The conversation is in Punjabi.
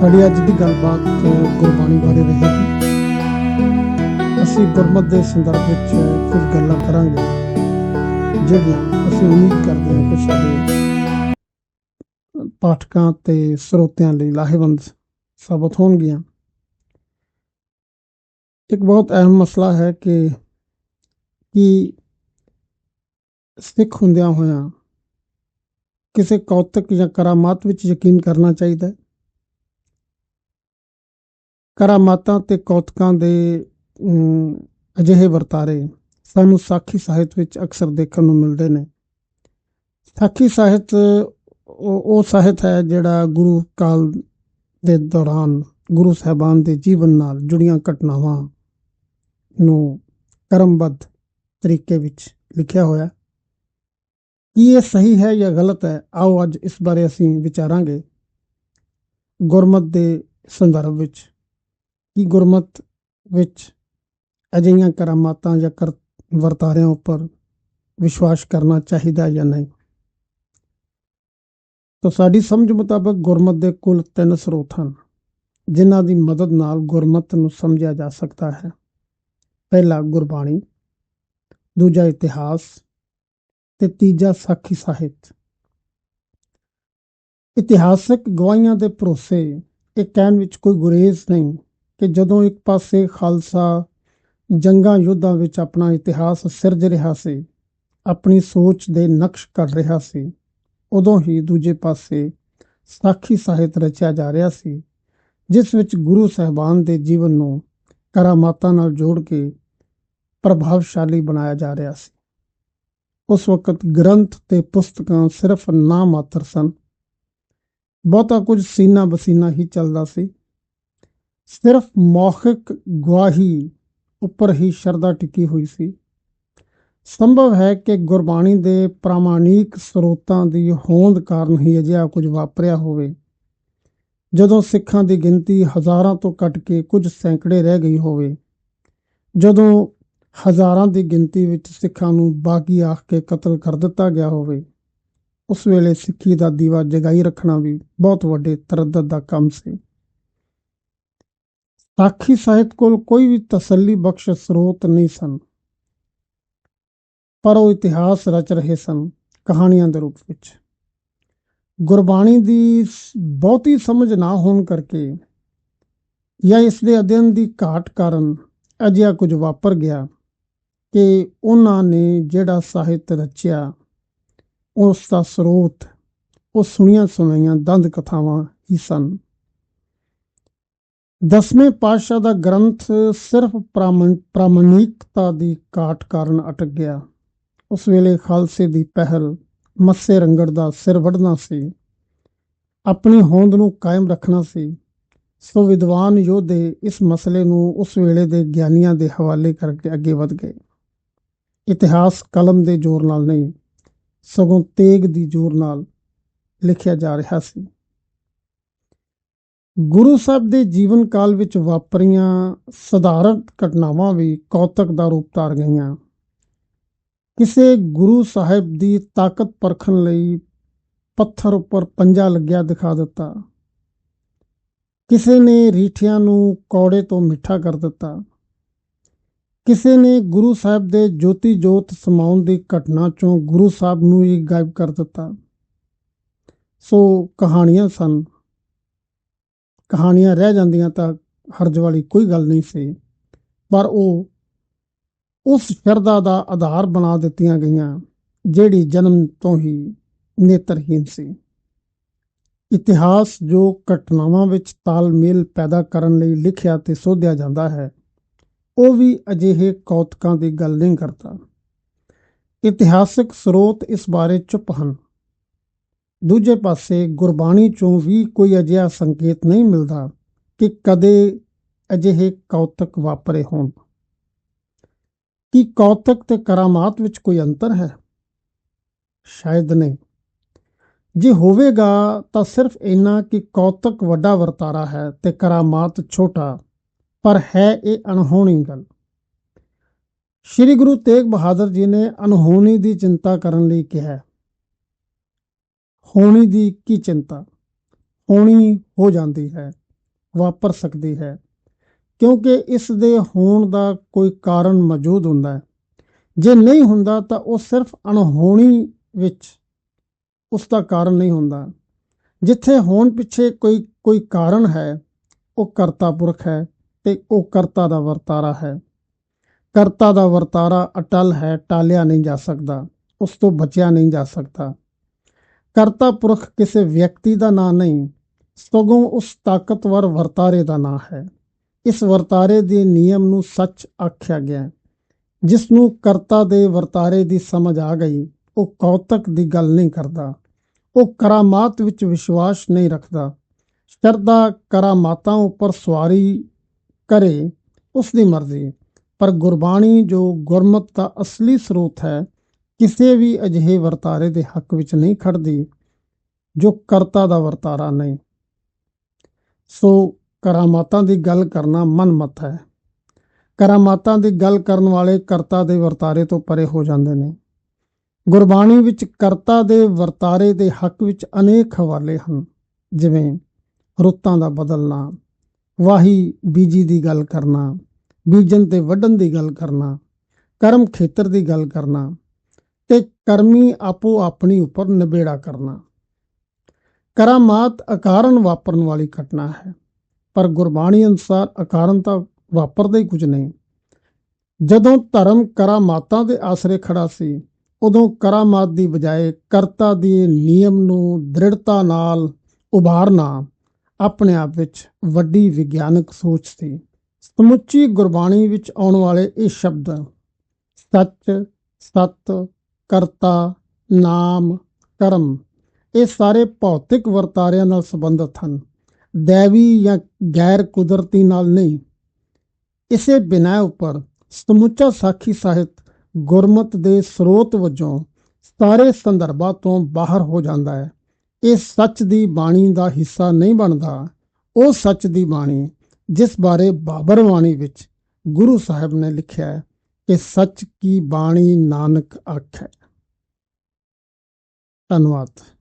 ਸਾਡੀ ਅੱਜ ਦੀ ਗੱਲਬਾਤ ਗੁਰਬਾਣੀ ਬਾਰੇ ਰਹੇਗੀ। ਅਸੀਂ ਗੁਰਮਤਿ ਦੇ ਸੰਦਰਭ ਵਿੱਚ ਕੁਝ ਗੱਲਾਂ ਕਰਾਂਗੇ, ਜਿਹੜੀਆਂ ਅਸੀਂ ਉਮੀਦ ਕਰਦੇ ਹਾਂ ਕਿ ਸਾਡੇ ਪਾਠਕਾਂ ਤੇ ਸਰੋਤਿਆਂ ਲਈ ਲਾਹੇਵੰਦ ਸਾਬਤ ਹੋਣਗੀਆਂ। ਇੱਕ ਬਹੁਤ ਅਹਿਮ ਮਸਲਾ ਹੈ ਕਿ ਕਿ ਸਿੱਖ ਹੁੰਦਿਆਂ ਹੋਇਆਂ ਕਿਸੇ ਕੌਤਕ ਜਾਂ ਕਰਾਮਾਤ ਵਿੱਚ ਯਕੀਨ ਕਰਨਾ ਚਾਹੀਦਾ ਹੈ। ਕਰਾਮਾਤਾਂ ਤੇ ਕੌਤਕਾਂ ਦੇ ਅਜਿਹੇ ਵਰਤਾਰੇ ਸਾਨੂੰ ਸਾਖੀ ਸਾਹਿਤ ਵਿੱਚ ਅਕਸਰ ਦੇਖਣ ਨੂੰ ਮਿਲਦੇ ਨੇ। ਸਾਖੀ ਸਾਹਿਤ, ਉਹ ਸਾਹਿਤ ਹੈ ਜਿਹੜਾ ਗੁਰੂ ਕਾਲ ਦੇ ਦੌਰਾਨ ਗੁਰੂ ਸਾਹਿਬਾਨ ਦੇ ਜੀਵਨ ਨਾਲ ਜੁੜੀਆਂ ਘਟਨਾਵਾਂ ਨੂੰ ਕਰਮਬੱਧ ਤਰੀਕੇ ਵਿੱਚ ਲਿਖਿਆ ਹੋਇਆ ਕੀ ਇਹ ਸਹੀ ਹੈ ਜਾਂ ਗਲਤ ਹੈ? ਆਓ ਅੱਜ ਇਸ ਬਾਰੇ ਅਸੀਂ ਵਿਚਾਰਾਂਗੇ। ਗੁਰਮਤ ਦੇ ਸੰਦਰਭ ਵਿੱਚ। ਕਿ ਗੁਰਮਤ ਵਿੱਚ ਅਜਿਹੀਆਂ ਕਰਾਮਾਤਾਂ ਜਾਂ ਕਰ ਵਰਤਾਰਿਆਂ ਉੱਪਰ ਵਿਸ਼ਵਾਸ ਕਰਨਾ ਚਾਹੀਦਾ ਜਾਂ ਨਹੀਂ? ਤਾਂ ਸਾਡੀ ਸਮਝ ਮੁਤਾਬਕ ਗੁਰਮਤ ਦੇ ਕੁੱਲ ਤਿੰਨ ਸਰੋਤ ਹਨ, ਜਿਨ੍ਹਾਂ ਦੀ ਮਦਦ ਨਾਲ ਗੁਰਮਤ ਨੂੰ ਸਮਝਿਆ ਜਾ ਸਕਦਾ ਹੈ। ਪਹਿਲਾ, ਗੁਰਬਾਣੀ, ਦੂਜਾ, ਇਤਿਹਾਸ ਤੇ ਤੀਜਾ, ਸਾਖੀ ਸਾਹਿਤ। ਇਤਿਹਾਸਕ ਗਵਾਹੀਆਂ ਦੇ ਭਰੋਸੇ ਇਹ ਕਹਿਣ ਵਿੱਚ ਕੋਈ ਗੁਰੇਜ਼ ਨਹੀਂ ਕਿ ਜਦੋਂ ਇੱਕ ਪਾਸੇ ਖਾਲਸਾ ਜੰਗਾਂ ਯੁੱਧਾਂ ਵਿੱਚ ਆਪਣਾ ਇਤਿਹਾਸ ਸਿਰਜ ਰਿਹਾ ਸੀ, ਆਪਣੀ ਸੋਚ ਦੇ ਨਕਸ਼ ਕਰ ਰਿਹਾ ਸੀ, ਉਦੋਂ ਹੀ ਦੂਜੇ ਪਾਸੇ ਸਾਖੀ ਸਾਹਿਤ ਰਚਿਆ ਜਾ ਰਿਹਾ ਸੀ, ਜਿਸ ਵਿੱਚ ਗੁਰੂ ਸਾਹਿਬਾਨ ਦੇ ਜੀਵਨ ਨੂੰ ਕਰਾਮਾਤਾਂ ਨਾਲ ਜੋੜ ਕੇ ਪ੍ਰਭਾਵਸ਼ਾਲੀ ਬਣਾਇਆ ਜਾ ਰਿਹਾ ਸੀ। ਉਸ ਵਕਤ ਗ੍ਰੰਥ ਤੇ ਪੁਸਤਕਾਂ ਸਿਰਫ ਨਾਂ ਮਾਤਰ ਸਨ। ਬਹੁਤਾ ਕੁਝ ਸੀਨਾ ਬਸੀਨਾ ਹੀ ਚੱਲਦਾ ਸੀ। ਸਿਰਫ ਮੌਖਿਕ ਗਵਾਹੀ ਉੱਪਰ ਹੀ ਸ਼ਰਧਾ ਟਿਕੀ ਹੋਈ ਸੀ। ਸੰਭਵ ਹੈ ਕਿ ਗੁਰਬਾਣੀ ਦੇ ਪ੍ਰਾਮਾਣਿਕ ਸਰੋਤਾਂ ਦੀ ਹੋਂਦ ਕਾਰਨ ਹੀ ਅਜਿਹਾ ਕੁਝ ਵਾਪਰਿਆ ਹੋਵੇ। ਜਦੋਂ ਸਿੱਖਾਂ ਦੀ ਗਿਣਤੀ ਹਜ਼ਾਰਾਂ ਤੋਂ ਘਟ ਕੇ ਕੁਝ ਸੈਂਕੜੇ ਰਹਿ ਗਈ ਹੋਵੇ, ਜਦੋਂ ਹਜ਼ਾਰਾਂ ਦੀ ਗਿਣਤੀ ਵਿੱਚ ਸਿੱਖਾਂ ਨੂੰ ਬਾਗੀ ਆਖ ਕੇ ਕਤਲ ਕਰ ਦਿੱਤਾ ਗਿਆ ਹੋਵੇ, ਉਸ ਵੇਲੇ ਸਿੱਖੀ ਦਾ ਦੀਵਾ ਜਗਾਈ ਰੱਖਣਾ ਵੀ ਬਹੁਤ ਵੱਡੇ ਤਰੱਦਦ ਦਾ ਕੰਮ ਸੀ। ਸਾਖੀ ਸਾਹਿਤ ਕੋਲ ਕੋਈ ਵੀ ਤਸੱਲੀ ਬਖਸ਼ ਸਰੋਤ ਨਹੀਂ ਸਨ। ਪਰ ਉਹ ਇਤਿਹਾਸ ਰਚ ਰਹੇ ਸਨ ਕਹਾਣੀਆਂ ਦੇ ਰੂਪ ਵਿੱਚ। ਗੁਰਬਾਣੀ ਦੀ ਬਹੁਤੀ ਸਮਝ ਨਾ ਹੋਣ ਕਰਕੇ ਜਾਂ ਇਸ ਦੇ ਅਧਿਐਨ ਦੀ ਘਾਟ ਕਾਰਨ ਅਜਿਹਾ ਕੁਝ ਵਾਪਰ ਗਿਆ ਕਿ ਉਹਨਾਂ ਨੇ ਜਿਹੜਾ ਸਾਹਿਤ ਰਚਿਆ, ਉਸ ਦਾ ਸਰੋਤ ਉਹ ਸੁਣੀਆਂ ਸੁਣਾਈਆਂ ਦੰਦ ਕਥਾਵਾਂ ਹੀ ਸਨ। ਦਸਵੇਂ ਪਾਤਸ਼ਾਹ ਦਾ ਗ੍ਰੰਥ ਸਿਰਫ ਪ੍ਰਾਮਣ- ਪ੍ਰਾਮਾਣਿਕਤਾ ਦੀ ਘਾਟ ਕਾਰਨ ਅਟਕ ਗਿਆ। ਉਸ ਵੇਲੇ ਖਾਲਸੇ ਦੀ ਪਹਿਲ ਮੱਸੇ ਰੰਗੜ ਦਾ ਸਿਰ ਵੱਢਣਾ ਸੀ। ਆਪਣੀ ਹੋਂਦ ਨੂੰ ਕਾਇਮ ਰੱਖਣਾ ਸੀ। ਸੋ ਵਿਦਵਾਨ ਯੋਧੇ ਇਸ ਮਸਲੇ ਨੂੰ ਉਸ ਵੇਲੇ ਦੇ ਗਿਆਨੀਆਂ ਦੇ ਹਵਾਲੇ ਕਰਕੇ ਅੱਗੇ ਵਧ ਗਏ। ਇਤਿਹਾਸ ਕਲਮ ਦੇ ਜ਼ੋਰ ਨਾਲ ਨਹੀਂ, ਸਗੋਂ ਤੇਗ ਦੀ ਜ਼ੋਰ ਨਾਲ ਲਿਖਿਆ ਜਾ ਰਿਹਾ ਸੀ। ਗੁਰੂ ਸਾਹਿਬ ਦੇ ਜੀਵਨ ਕਾਲ ਵਿੱਚ ਵਾਪਰੀਆਂ ਸਧਾਰਨ ਘਟਨਾਵਾਂ ਵੀ ਕੌਤਕ ਦਾ ਰੂਪ ਧਾਰ ਗਈਆਂ। ਕਿਸੇ ਗੁਰੂ ਸਾਹਿਬ ਦੀ ਤਾਕਤ ਪਰਖਣ ਲਈ ਪੱਥਰ ਉੱਪਰ ਪੰਜਾ ਲੱਗਿਆ ਦਿਖਾ ਦਿੱਤਾ। ਕਿਸੇ ਨੇ ਰੀਠਿਆਂ ਨੂੰ ਕੌੜੇ ਤੋਂ ਮਿੱਠਾ ਕਰ ਦਿੱਤਾ। ਕਿਸੇ ਨੇ ਗੁਰੂ ਸਾਹਿਬ ਦੇ ਜੋਤੀ ਜੋਤ ਸਮਾਉਣ ਦੀ ਘਟਨਾ ਚੋਂ ਗੁਰੂ ਸਾਹਿਬ ਨੂੰ ਹੀ ਗਾਇਬ ਕਰ ਦਿੱਤਾ। ਸੋ ਕਹਾਣੀਆਂ ਸਨ। ਕਹਾਣੀਆਂ ਰਹਿ ਜਾਂਦੀਆਂ ਤਾਂ ਹਰਜ ਵਾਲੀ ਕੋਈ ਗੱਲ ਨਹੀਂ ਸੀ। ਪਰ ਉਹ ਉਸ ਸ਼ਰਧਾ ਦਾ ਆਧਾਰ ਬਣਾ ਦਿੱਤੀਆਂ ਗਈਆਂ, ਜਿਹੜੀ ਜਨਮ ਤੋਂ ਹੀ ਨੇਤਰਹੀਨ ਸੀ। ਇਤਿਹਾਸ ਜੋ ਘਟਨਾਵਾਂ ਵਿੱਚ ਤਾਲਮੇਲ ਪੈਦਾ ਕਰਨ ਲਈ ਲਿਖਿਆ ਤੇ ਸੋਧਿਆ ਜਾਂਦਾ ਹੈ, ਉਹ ਵੀ ਅਜਿਹੇ ਕੌਤਕਾਂ ਦੀ ਗੱਲ ਨਹੀਂ ਕਰਦਾ। ਇਤਿਹਾਸਕ ਸਰੋਤ ਇਸ ਬਾਰੇ ਚੁੱਪ ਹਨ। ਦੂਜੇ ਪਾਸੇ ਗੁਰਬਾਣੀ ਚੋਂ ਵੀ ਕੋਈ ਅਜਿਹਾ ਸੰਕੇਤ ਨਹੀਂ ਮਿਲਦਾ ਕਿ ਕਦੇ ਅਜਿਹੇ ਕੌਤਕ ਵਾਪਰੇ ਹੋਣ। ਕੀ ਕੌਤਕ ਤੇ ਕਰਾਮਾਤ ਵਿੱਚ ਕੋਈ ਅੰਤਰ ਹੈ? ਸ਼ਾਇਦ ਨਹੀਂ। ਜੇ ਹੋਵੇਗਾ ਤਾਂ ਸਿਰਫ ਇੰਨਾ ਕਿ ਕੌਤਕ ਵੱਡਾ ਵਰਤਾਰਾ ਹੈ ਤੇ ਕਰਾਮਾਤ ਛੋਟਾ, ਪਰ ਹੈ ਇਹ ਅਣਹੋਣੀ ਗੱਲ। ਸ੍ਰੀ ਗੁਰੂ ਤੇਗ ਬਹਾਦਰ ਜੀ ਨੇ ਅਣਹੋਣੀ ਦੀ ਚਿੰਤਾ ਕਰਨ ਲਈ ਕਿਹਾ ਹੋਣੀ ਦੀ ਕੀ ਚਿੰਤਾ? ਹੋਣੀ ਹੋ ਜਾਂਦੀ ਹੈ, ਵਾਪਰ ਸਕਦੀ ਹੈ। ਕਿਉਂਕਿ ਇਸ ਦੇ ਹੋਣ ਦਾ ਕੋਈ ਕਾਰਨ ਮੌਜੂਦ ਹੁੰਦਾ ਹੈ। ਜੇ ਨਹੀਂ ਹੁੰਦਾ ਤਾਂ ਉਹ ਸਿਰਫ ਅਣਹੋਣੀ ਵਿੱਚ ਉਸ ਦਾ ਕਾਰਨ ਨਹੀਂ ਹੁੰਦਾ। ਜਿੱਥੇ ਹੋਣ ਪਿੱਛੇ ਕੋਈ ਕੋਈ ਕਾਰਨ ਹੈ, ਉਹ ਕਰਤਾ ਪੁਰਖ ਹੈ ਤੇ ਉਹ ਕਰਤਾ ਦਾ ਵਰਤਾਰਾ ਹੈ। ਕਰਤਾ ਦਾ ਵਰਤਾਰਾ ਅਟਲ ਹੈ, ਟਾਲਿਆ ਨਹੀਂ ਜਾ ਸਕਦਾ, ਉਸ ਤੋਂ ਬਚਿਆ ਨਹੀਂ ਜਾ ਸਕਦਾ। ਕਰਤਾ ਪੁਰਖ ਕਿਸੇ ਵਿਅਕਤੀ ਦਾ ਨਾਂ ਨਹੀਂ, ਸਗੋਂ ਉਸ ਤਾਕਤਵਰ ਵਰਤਾਰੇ ਦਾ ਨਾਂ ਹੈ। ਇਸ ਵਰਤਾਰੇ ਦੇ ਨਿਯਮ ਨੂੰ ਸੱਚ ਆਖਿਆ ਗਿਆ। ਜਿਸ ਨੂੰ ਕਰਤਾ ਦੇ ਵਰਤਾਰੇ ਦੀ ਸਮਝ ਆ ਗਈ, ਉਹ ਕੌਤਕ ਦੀ ਗੱਲ ਨਹੀਂ ਕਰਦਾ। ਉਹ ਕਰਾਮਾਤ ਵਿੱਚ ਵਿਸ਼ਵਾਸ ਨਹੀਂ ਰੱਖਦਾ। ਸ਼ਰਧਾ ਕਰਾਮਾਤਾਂ ਉੱਪਰ ਸਵਾਰੀ ਕਰੇ, ਉਸ ਦੀ ਮਰਜ਼ੀ। ਪਰ ਗੁਰਬਾਣੀ ਜੋ ਗੁਰਮਤ ਦਾ ਅਸਲੀ ਸਰੋਤ ਹੈ ਕਿਸੇ ਵੀ ਅਜਿਹੇ ਵਰਤਾਰੇ ਦੇ ਹੱਕ ਵਿੱਚ ਨਹੀਂ ਖੜਦੀ, ਜੋ ਕਰਤਾ ਦਾ ਵਰਤਾਰਾ ਨਹੀਂ। ਸੋ ਕਰਾਮਾਤਾਂ ਦੀ ਗੱਲ ਕਰਨਾ ਮਨਮਤ ਹੈ। ਕਰਾਮਾਤਾਂ ਦੀ ਗੱਲ ਕਰਨ ਵਾਲੇ ਕਰਤਾ ਦੇ ਵਰਤਾਰੇ ਤੋਂ ਪਰੇ ਹੋ ਜਾਂਦੇ ਨੇ। ਗੁਰਬਾਣੀ ਵਿੱਚ ਕਰਤਾ ਦੇ ਵਰਤਾਰੇ ਦੇ ਹੱਕ ਵਿੱਚ ਅਨੇਕ ਹਵਾਲੇ ਹਨ, ਜਿਵੇਂ ਰੁੱਤਾਂ ਦਾ ਬਦਲਣਾ, ਵਾਹੀ ਬੀਜੀ ਦੀ ਗੱਲ ਕਰਨਾ, ਬੀਜਣ ਤੇ ਵੱਢਣ ਦੀ ਗੱਲ ਕਰਨਾ, ਕਰਮ ਖੇਤਰ ਦੀ ਗੱਲ ਕਰਨਾ ਤੇ ਕਰਮੀ ਆਪੋ ਆਪਣੀ ਉੱਪਰ ਨਿਬੇੜਾ ਕਰਨਾ। ਕਰਾਮਾਤ ਅਕਾਰਨ ਵਾਪਰਨ ਵਾਲੀ ਘਟਨਾ ਹੈ, ਪਰ ਗੁਰਬਾਣੀ ਅਨੁਸਾਰ ਅਕਾਰਨ ਤਾਂ ਵਾਪਰਦਾ ਹੀ ਕੁਝ ਨਹੀਂ। ਜਦੋਂ ਧਰਮ ਕਰਾਮਾਤਾਂ ਦੇ ਆਸਰੇ ਖੜਾ ਸੀ, ਉਦੋਂ ਕਰਾਮਾਤ ਦੀ ਬਜਾਏ ਕਰਤਾ ਦੇ ਨਿਯਮ ਨੂੰ ਦ੍ਰਿੜਤਾ ਨਾਲ ਉਭਾਰਨਾ ਆਪਣੇ ਆਪ ਵਿੱਚ ਵੱਡੀ ਵਿਗਿਆਨਕ ਸੋਚ ਸੀ। ਸਮੁੱਚੀ ਗੁਰਬਾਣੀ ਵਿੱਚ ਆਉਣ ਵਾਲੇ ਇਹ ਸ਼ਬਦ ਸੱਚ, ਸਤ ਕਰਤਾ, ਨਾਮ, ਕਰਮ। ਇਹ ਸਾਰੇ ਭੌਤਿਕ ਵਰਤਾਰਿਆਂ ਨਾਲ ਸੰਬੰਧਿਤ ਹਨ। ਦੇਵੀ ਜਾਂ ਗੈਰ ਕੁਦਰਤੀ ਨਾਲ ਨਹੀਂ। ਇਸੇ ਬਿਨਾ ਉੱਪਰ ਸਮੁੱਚਾ ਸਾਖੀ ਸਾਹਿਤ ਗੁਰਮਤ ਦੇ ਸਰੋਤ ਵਜੋਂ ਸਾਰੇ ਸੰਦਰਭਾਂ ਤੋਂ ਬਾਹਰ ਹੋ ਜਾਂਦਾ ਹੈ। ਇਹ ਸੱਚ ਦੀ ਬਾਣੀ ਦਾ ਹਿੱਸਾ ਨਹੀਂ ਬਣਦਾ। ਉਹ ਸੱਚ ਦੀ ਬਾਣੀ, ਜਿਸ ਬਾਰੇ ਬਾਬਰ ਬਾਣੀ ਵਿੱਚ ਗੁਰੂ ਸਾਹਿਬ ਨੇ ਲਿਖਿਆ ਹੈ। ਕਿ ਸੱਚ ਕੀ ਬਾਣੀ ਨਾਨਕ ਆਖੈ। ਧੰਨਵਾਦ।